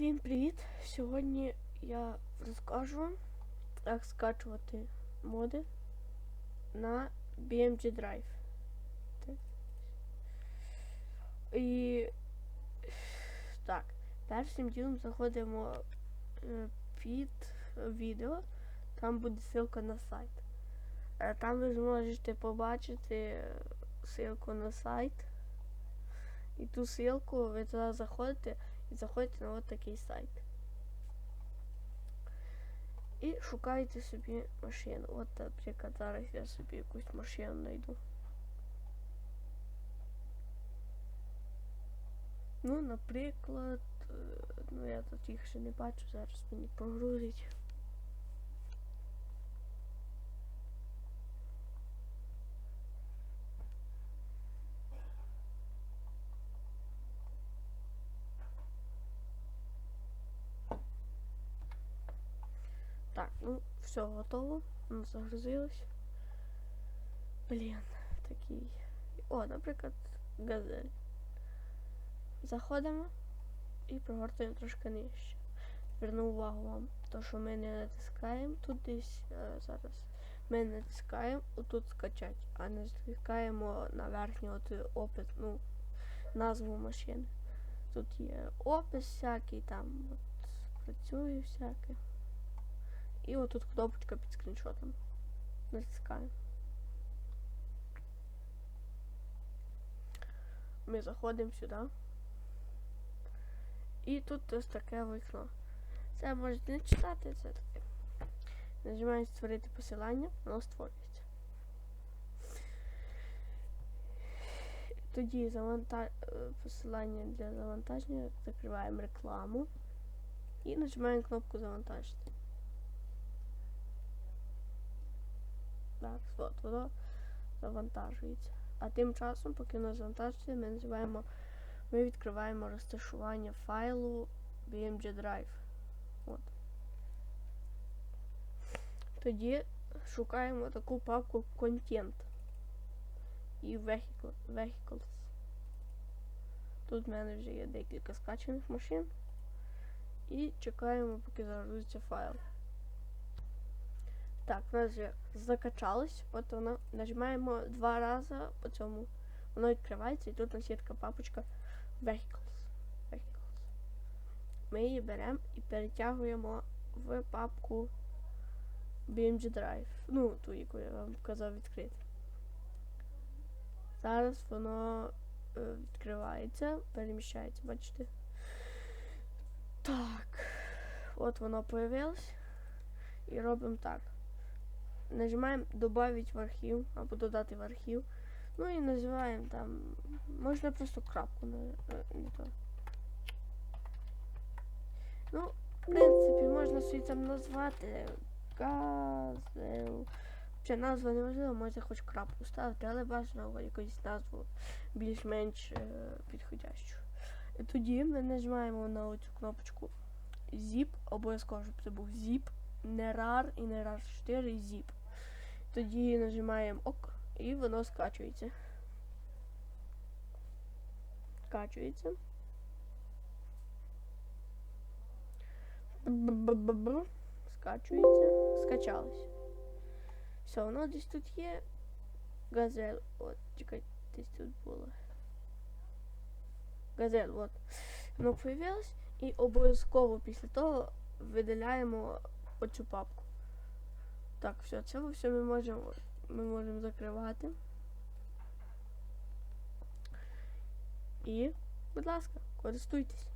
Всім привіт! Сьогодні я розкажу вам, як скачувати моди на BMG Drive. Так. І так, першим ділом заходимо е, під відео, там буде ссылка на сайт. Е, Там ви зможете побачити е, ссылку на сайт. І ту ссылку ви туди заходите і заходите на от такий сайт. І шукаєте собі машину. От, наприклад, зараз я собі якусь машину знайду. Ну, наприклад, е, ну я тут їх ще не бачу, зараз мені прогрузить. Так, ну все готово. Воно загрузилось. Блін, такий. О, наприклад, газель. Заходимо і прогортуємо трошки нижче. Зверну увагу вам, то що ми не натискаємо тут десь е, зараз. Ми натискаємо отут скачати, а не натискаємо на верхній от опис, ну, назву машини. Тут є опис всякий, там от працює всяке. І отут кнопочка під скріншотом. Натискаємо. Ми заходимо сюди. І тут ось таке вікно. Це можете не читати, це таке. Нажимаємо створити посилання, воно створюється. Тоді е, посилання для завантаження, закриваємо рекламу і нажимаємо кнопку завантажити. Так, от воно завантажується. А тим часом, поки воно завантажується, ми називаємо, ми відкриваємо розташування файлу BMG Drive. От. Тоді шукаємо таку папку Content і Vehicle, Vehicles. Тут в мене вже є декілька скачаних машин. І чекаємо, поки загрузиться файл. Так, у нас вже закачалось. От воно нажимаємо два рази по цьому. Воно відкривається і тут у нас є така папочка Vehicles. Vehicles. Ми її беремо і перетягуємо в папку BMG Drive. Ну, ту, яку я вам казав відкрити. Зараз воно е, відкривається, переміщається, бачите? Так. От воно появилось. І робимо так. Нажимаємо добавить в архів або додати в архів. Ну і називаємо там. Можна просто крапку на е, то. Ну, в принципі, можна собі там назвати газел. Чи назва не важлива, можна хоч крапку ставити, але бажано якусь назву більш-менш е, підходящу. І тоді ми нажимаємо на оцю кнопочку zip, обов'язково, щоб це був zip, не RAR і не RAR 4 zip. Тоді нажимаємо ок і воно скачується. Скачується. Б-б-б-б. Скачується. Скачалось. Все, воно десь тут є. Газель. От, чекай, десь тут було. Газель, от. Воно появилось. І обов'язково після того видаляємо оцю папку. Так, все, це все ми можемо ми можемо закривати. І, будь ласка, користуйтесь.